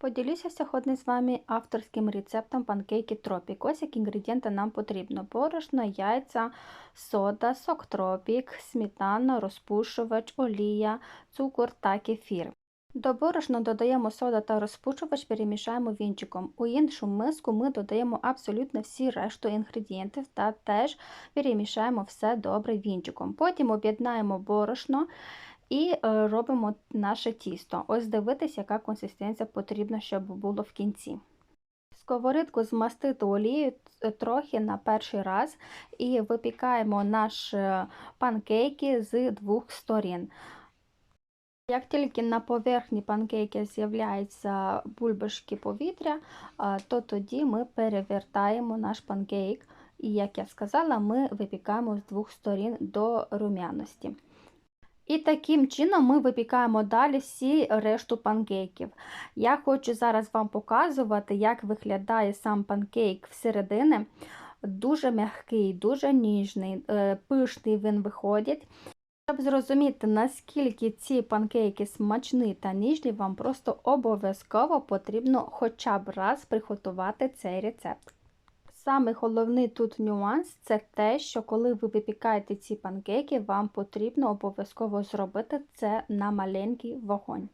Поділюся сьогодні з вами авторським рецептом панкейки Тропік. Ось які інгредієнти нам потрібно: борошно, яйця, сода, сок тропік, сметана, розпушувач, олія, цукор та кефір. До борошна додаємо сода та розпушувач, перемішаємо вінчиком. У іншу миску ми додаємо абсолютно всі решту інгредієнтів та теж перемішаємо все добре вінчиком. Потім об'єднаємо борошно і е, робимо наше тісто. Ось дивитися, яка консистенція потрібна, щоб було в кінці. Сковорідку змастити олією трохи на перший раз і випікаємо наші панкейки з двох сторін. Як тільки на поверхні панкейки з'являються бульбашки повітря, то тоді ми перевертаємо наш панкейк. І, як я сказала, ми випікаємо з двох сторін до рум'яності. І таким чином ми випікаємо далі всі решту панкейків. Я хочу зараз вам показувати, як виглядає сам панкейк всередини. Дуже м'який, дуже ніжний, е, пишний він виходить. Щоб зрозуміти, наскільки ці панкейки смачні та ніжні, вам просто обов'язково потрібно хоча б раз приготувати цей рецепт. Саме головний тут нюанс це те, що коли ви випікаєте ці панкейки, вам потрібно обов'язково зробити це на маленький вогонь.